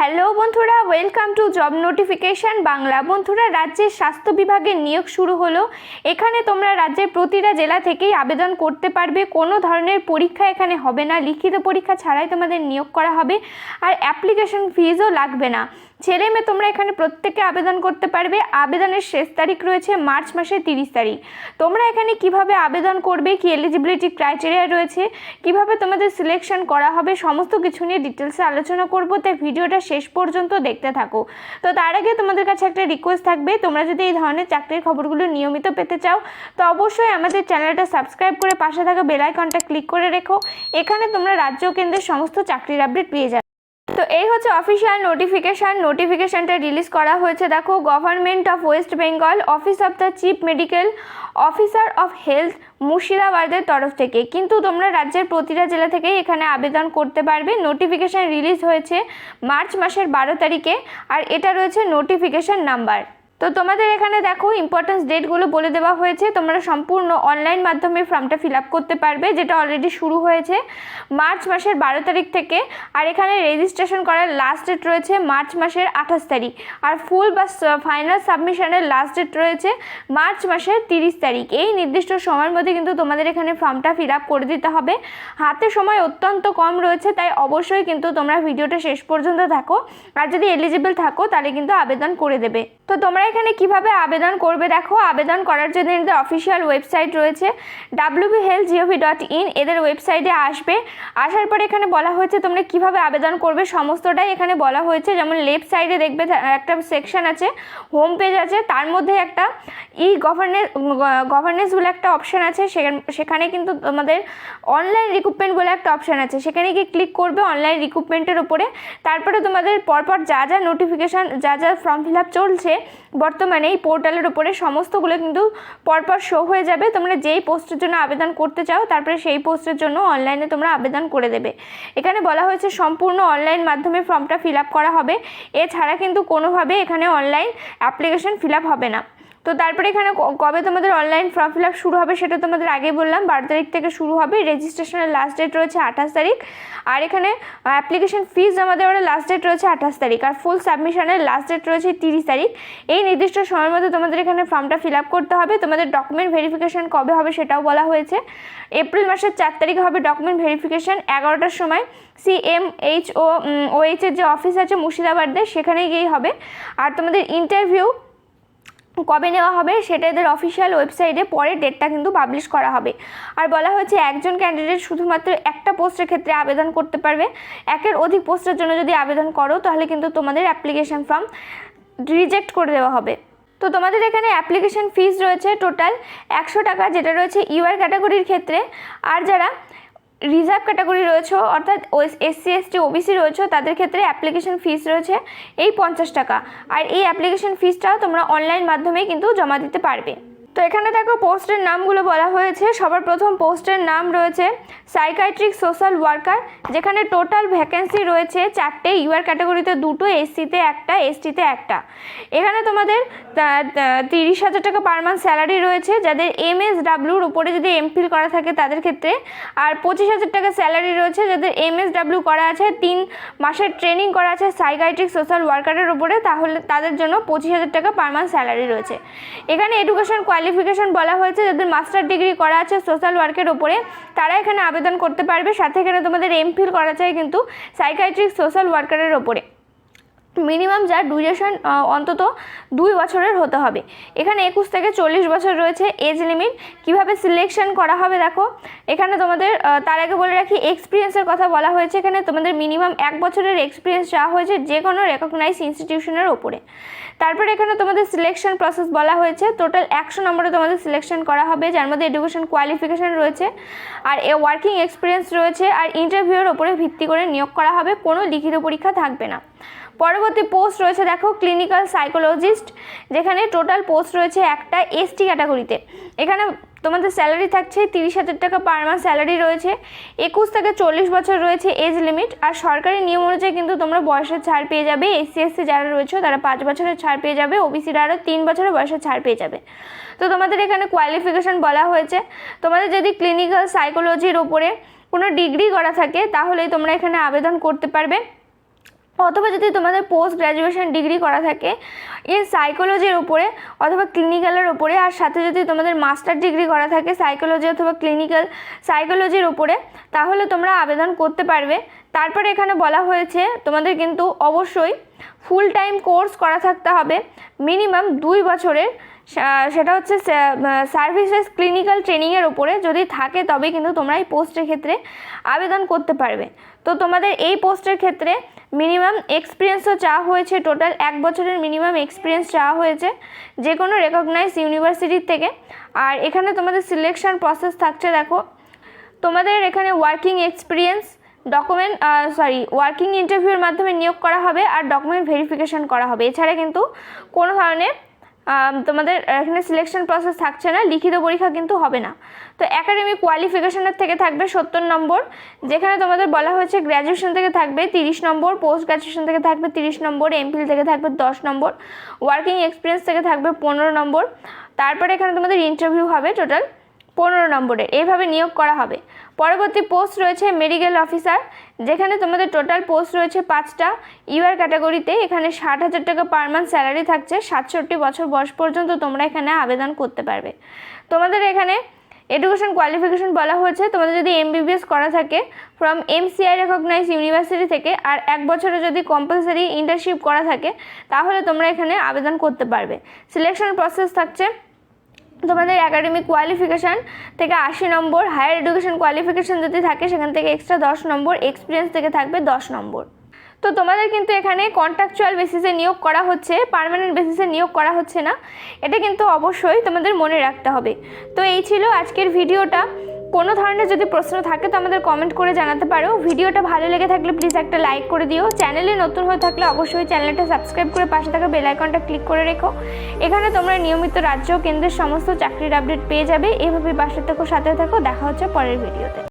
Hello বন্ধুরা welcome to job notification Bangla. বন্ধুরা, রাজ্যের স্বাস্থ্য বিভাগের নিয়োগ শুরু হলো। এখানে তোমরা রাজ্যের প্রতিটা জেলা থেকেই আবেদন করতে পারবে। কোনো ধরনের পরীক্ষা এখানে হবে না। লিখিত পরীক্ষা ছাড়াই তোমাদের নিয়োগ করা হবে। আর অ্যাপ্লিকেশন ফিজও লাগবে না। ছেলে মেয়ে তোমরা এখানে প্রত্যেকে আবেদন করতে পারবে। আবেদনের শেষ তারিখ রয়েছে মার্চ মাসের তিরিশ তারিখ। তোমরা এখানে কীভাবে আবেদন করবে, কি এলিজিবিলিটি ক্রাইটেরিয়া রয়েছে, কীভাবে তোমাদের সিলেকশন করা হবে, সমস্ত কিছু নিয়ে ডিটেলসে আলোচনা করব। তাই ভিডিওটা শেষ পর্যন্ত দেখতে থাকো। তো তার আগে তোমাদের কাছে একটা রিকোয়েস্ট থাকবে, তোমরা যদি এই ধরনের চাকরির খবরগুলো নিয়মিত পেতে চাও, তো অবশ্যই আমাদের চ্যানেলটা সাবস্ক্রাইব করে পাশে থাকা বেল আইকনটা ক্লিক করে রেখো। এখানে তোমরা রাজ্য কেন্দ্রের সমস্ত চাকরির আপডেট পেয়ে যাবে। তো এই হচ্ছে অফিসিয়াল নোটিফিকেশান নোটিফিকেশানটা রিলিজ করা হয়েছে। দেখো government of West Bengal office of the chief medical officer of health মুর্শিদাবাদের তরফ থেকে। কিন্তু তোমরা রাজ্যের প্রতিটা জেলা থেকেই এখানে আবেদন করতে পারবে। নোটিফিকেশান রিলিজ হয়েছে মার্চ মাসের বারো তারিখে। আর এটা রয়েছে নোটিফিকেশান নাম্বার তো তোমাদের এখানে দেখো ইম্পর্টেন্স ডেটগুলো বলে দেওয়া হয়েছে। তোমরা সম্পূর্ণ অনলাইন মাধ্যমে ফর্মটা ফিল আপ করতে পারবে, যেটা অলরেডি শুরু হয়েছে মার্চ মাসের বারো তারিখ থেকে। আর এখানে রেজিস্ট্রেশন করার লাস্ট ডেট রয়েছে মার্চ মাসের আঠাশ তারিখ। আর ফুল বা ফাইনাল সাবমিশনের লাস্ট ডেট রয়েছে মার্চ মাসের তিরিশ তারিখ। এই নির্দিষ্ট সময়ের মধ্যে কিন্তু তোমাদের এখানে ফর্মটা ফিল আপ করে দিতে হবে। হাতে সময় অত্যন্ত কম রয়েছে, তাই অবশ্যই কিন্তু তোমরা ভিডিওটা শেষ পর্যন্ত থাকো আর যদি এলিজিবল থাকো, তাহলে কিন্তু আবেদন করে দেবে। তো তোমরা এখানে কীভাবে আবেদন করবে? দেখো, আবেদন করার জন্য এদের অফিসিয়াল ওয়েবসাইট রয়েছে WB health GOV dot in এদের ওয়েবসাইটে আসবে। আসার পরে এখানে বলা হয়েছে তোমরা কীভাবে আবেদন করবে, সমস্তটাই এখানে বলা হয়েছে। যেমন লেফট সাইডে দেখবে একটা সেকশন আছে হোম পেজ আছে, তার মধ্যে একটা ই গভর্নেন্স গভর্নেন্স বলে একটা অপশান আছে। সেখান- কিন্তু তোমাদের অনলাইন রিক্রুটমেন্ট বলে একটা অপশান আছে। সেখানে গিয়ে ক্লিক করবে অনলাইন রিক্রুটমেন্টের উপরে। তারপরে তোমাদের পরপর যা যা নোটিফিকেশান যা যা ফর্ম ফিল আপ চলছে বর্তমানে এই পোর্টালের উপরে সমস্তগুলো কিন্তু পরপর শো হয়ে যাবে। তোমরা যেই পোস্টের জন্য আবেদন করতে চাও, তারপরে সেই পোস্টের জন্য অনলাইনে তোমরা আবেদন করে দেবে। এখানে বলা হয়েছে সম্পূর্ণ অনলাইন মাধ্যমে ফর্মটা ফিল করা হবে। এছাড়া কিন্তু কোনোভাবে এখানে অনলাইন অ্যাপ্লিকেশন ফিল হবে না। তো তারপরে এখানে কবে তোমাদের অনলাইন ফর্ম ফিল আপ শুরু হবে সেটা তোমাদের আগেই বললাম, বারো তারিখ থেকে শুরু হবে। রেজিস্ট্রেশনের লাস্ট ডেট রয়েছে আঠাশ তারিখ। আর এখানে অ্যাপ্লিকেশন ফিজ জমা দেওয়ার লাস্ট ডেট রয়েছে আঠাশ তারিখ। আর ফুল সাবমিশনের লাস্ট ডেট রয়েছে তিরিশ তারিখ। এই নির্দিষ্ট সময়ের মধ্যে তোমাদের এখানে ফর্মটা ফিল আপ করতে হবে। তোমাদের ডকুমেন্ট ভেরিফিকেশন কবে হবে সেটাও বলা হয়েছে। এপ্রিল মাসের চার তারিখে হবে ডকুমেন্ট ভেরিফিকেশন এগারোটার সময় সি এম এইচ ও ওএইচের যে অফিস আছে মুর্শিদাবাদের সেখানে গিয়েই হবে। আর তোমাদের ইন্টারভিউ কবে নেওয়া হবে সেটা এদের অফিসিয়াল ওয়েবসাইটে পরে ডেটটা কিন্তু পাবলিশ করা হবে। আর বলা হয়েছে একজন ক্যান্ডিডেট শুধুমাত্র একটা পোস্টের ক্ষেত্রে আবেদন করতে পারবে। একের অধিক পোস্টের জন্য যদি আবেদন করো, তাহলে কিন্তু তোমাদের অ্যাপ্লিকেশন ফর্ম রিজেক্ট করে দেওয়া হবে। তো তোমাদের এখানে অ্যাপ্লিকেশন ফিস রয়েছে টোটাল একশো টাকা, যেটা রয়েছে ইউআর ক্যাটাগরির ক্ষেত্রে। আর যারা রিজার্ভ ক্যাটাগরি রয়েছে, অর্থাৎ এসসি এসটি ওবিসি রয়েছে, তাদের ক্ষেত্রে অ্যাপ্লিকেশন ফিস রয়েছে এই পঞ্চাশ টাকা। আর এই অ্যাপ্লিকেশন ফিসটাও তোমরা অনলাইন মাধ্যমে কিন্তু জমা দিতে পারবে। তো এখানে দেখো পোস্টের নামগুলো বলা হয়েছে। সবার প্রথম পোস্টের নাম রয়েছে সাইকাইট্রিক সোশ্যাল ওয়ার্কার যেখানে টোটাল ভ্যাকেন্সি রয়েছে চারটে। ইউআর ক্যাটাগরিতে দুটো এসসিতে একটা এসটিতে একটা। এখানে তোমাদের তিরিশ হাজার টাকা পার মান্থ স্যালারি রয়েছে। যাদের এম এস ডাব্লিউর উপরে যদি এমফিল করা থাকে তাদের ক্ষেত্রে। আর পঁচিশ হাজার টাকা স্যালারি রয়েছে, যাদের এম এস ডাব্লিউ করা আছে, তিন মাসের ট্রেনিং করা আছে সাইকাইট্রিক সোশ্যাল ওয়ার্কারের উপরে, তাহলে তাদের জন্য পঁচিশ হাজার টাকা পার মান্থ স্যালারি রয়েছে। এখানে এডুকেশন কোয়ালিফিকেশন বলা হয়েছে, যাদের মাস্টার ডিগ্রি করা আছে সোশ্যাল ওয়ার্কের ওপরে, তারা এখানে আবেদন করতে পারবে। সাথে এখানে তোমাদের এমফিল করা চাই কিন্তু সাইকাইট্রিক সোশ্যাল ওয়ার্কারের ওপরে। মিনিমাম যার ডিউরেশন অন্তত দুই বছরের হতে হবে। এখানে একুশ থেকে চল্লিশ বছর রয়েছে এজ লিমিট কীভাবে সিলেকশন করা হবে দেখো? এখানে তোমাদের তার আগে বলে রাখি এক্সপিরিয়েন্সের কথা বলা হয়েছে এখানে। তোমাদের মিনিমাম এক বছরের এক্সপিরিয়েন্স চাওয়া হয়েছে যে কোনো রেকগনাইজ ইনস্টিটিউশনের ওপরে তারপরে এখানে তোমাদের সিলেকশন প্রসেস বলা হয়েছে। টোটাল একশো নম্বরে তোমাদের সিলেকশন করা হবে, যার মধ্যে এডুকেশন কোয়ালিফিকেশান রয়েছে, আর এ ওয়ার্কিং এক্সপিরিয়েন্স রয়েছে, আর ইন্টারভিউয়ের ওপরে ভিত্তি করে নিয়োগ করা হবে। কোনো লিখিত পরীক্ষা থাকবে না। পরবর্তী পোস্ট রয়েছে, দেখো ক্লিনিক্যাল সাইকোলজিস্ট যেখানে টোটাল পোস্ট রয়েছে একটা এসটি ক্যাটাগরিতে এখানে তোমাদের স্যালারি থাকছে তিরিশ হাজার টাকা পার মাস স্যালারি রয়েছে। একুশ থেকে চল্লিশ বছর রয়েছে এজ লিমিট আর সরকারি নিয়ম অনুযায়ী কিন্তু তোমরা বয়সের ছাড় পেয়ে যাবে। এসসি এসসি যারা রয়েছে, তারা পাঁচ বছরের ছাড় পেয়ে যাবে। ওবিসিরা আরও তিন বছরের বয়সের ছাড় পেয়ে যাবে। তো তোমাদের এখানে কোয়ালিফিকেশন বলা হয়েছে। তোমাদের যদি ক্লিনিক্যাল সাইকোলজির ওপরে কোনো ডিগ্রি করা থাকে, তাহলেই তোমরা এখানে আবেদন করতে পারবে। অথবা যদি তোমাদের পোস্ট গ্র্যাজুয়েশন ডিগ্রি করা থাকে ইন সাইকোলজির উপরে অথবা ক্লিনিক্যালের উপরে, আর সাথে যদি তোমাদের মাস্টার ডিগ্রি করা থাকে সাইকোলজি অথবা ক্লিনিক্যাল সাইকোলজির উপরে, তাহলে তোমরা আবেদন করতে পারবে। তারপরে এখানে বলা হয়েছে, তোমাদের কিন্তু অবশ্যই ফুল টাইম কোর্স করা থাকতে হবে মিনিমাম দুই বছরের সেটা হচ্ছে সার্ভিসেস ক্লিনিক্যাল ট্রেনিংয়ের উপরে যদি থাকে তবে কিন্তু তোমরা এই পোস্টের ক্ষেত্রে আবেদন করতে পারবে। তো তোমাদের এই পোস্টের ক্ষেত্রে মিনিমাম এক্সপিরিয়েন্সও চাওয়া হয়েছে। টোটাল এক বছরের মিনিমাম এক্সপিরিয়েন্স চাওয়া হয়েছে যে কোনো রেকগনাইজ ইউনিভার্সিটির থেকে। আর এখানে তোমাদের সিলেকশন প্রসেস থাকছে, দেখো। তোমাদের এখানে working experience document sorry working ইন্টারভিউর মাধ্যমে নিয়োগ করা হবে আর ডকুমেন্ট ভেরিফিকেশন করা হবে। এছাড়া কিন্তু কোনো ধরনের তোমাদের এখানে সিলেকশন প্রসেস থাকছে না, লিখিত পরীক্ষা কিন্তু হবে না। তো একাডেমিক কোয়ালিফিকেশনের থেকে থাকবে সত্তর নম্বর, যেখানে তোমাদের বলা হয়েছে গ্র্যাজুয়েশন থেকে থাকবে তিরিশ নম্বর পোস্ট গ্র্যাজুয়েশন থেকে থাকবে তিরিশ নম্বর এমফিল থেকে থাকবে দশ নম্বর ওয়ার্কিং এক্সপিরিয়েন্স থেকে থাকবে পনেরো নম্বর। তারপরে এখানে তোমাদের ইন্টারভিউ হবে টোটাল পনেরো নম্বরের এইভাবে নিয়োগ করা হবে। পরবর্তী পোস্ট রয়েছে মেডিকেল অফিসার যেখানে তোমাদের টোটাল পোস্ট রয়েছে পাঁচটা। ইউআর ক্যাটাগরিতে এখানে ষাট হাজার টাকা পার মান্থ স্যালারি থাকছে, সাতষট্টি বছর বয়স পর্যন্ত তোমরা এখানে আবেদন করতে পারবে। তোমাদের এখানে এডুকেশন কোয়ালিফিকেশন বলা হয়েছে, তোমাদের যদি এমবিবিএস করা থাকে ফ্রম এমসিআই রেকগনাইজ ইউনিভার্সিটি থেকে আর এক বছরে যদি কম্পালসারি ইন্টার্নশিপ করা থাকে, তাহলে তোমরা এখানে আবেদন করতে পারবে। সিলেকশন প্রসেস থাকছে তোমাদের একাডেমিক কোয়ালিফিকেশান থেকে আশি নম্বর হায়ার এডুকেশন কোয়ালিফিকেশান যদি থাকে, সেখান থেকে এক্সট্রা দশ নম্বর এক্সপিরিয়েন্স থেকে থাকবে দশ নম্বর। তো তোমাদের কিন্তু এখানে কন্ট্রাকচুয়াল বেসিসে নিয়োগ করা হচ্ছে পারমানেন্ট বেসিসে নিয়োগ করা হচ্ছে না। এটা কিন্তু অবশ্যই তোমাদের মনে রাখতে হবে। তো এই ছিল আজকের ভিডিওটা কোনো ধরনের যদি প্রশ্ন থাকে তো আমাদের কমেন্ট করে জানাতে পারো। ভিডিওটা ভালো লেগে থাকলে প্লিজ একটা লাইক করে দিও। চ্যানেলে নতুন হয়ে থাকলে অবশ্যই চ্যানেলটা সাবস্ক্রাইব করে পাশে থাকা বেল আইকনটা ক্লিক করে রেখো। এখানে তোমরা নিয়মিত রাজ্য কেন্দ্রের সমস্ত চাকরির আপডেট পেয়ে যাবে। এভাবে পাশে থেকো, সাথে থাকো। দেখা হচ্ছে পরের ভিডিওতে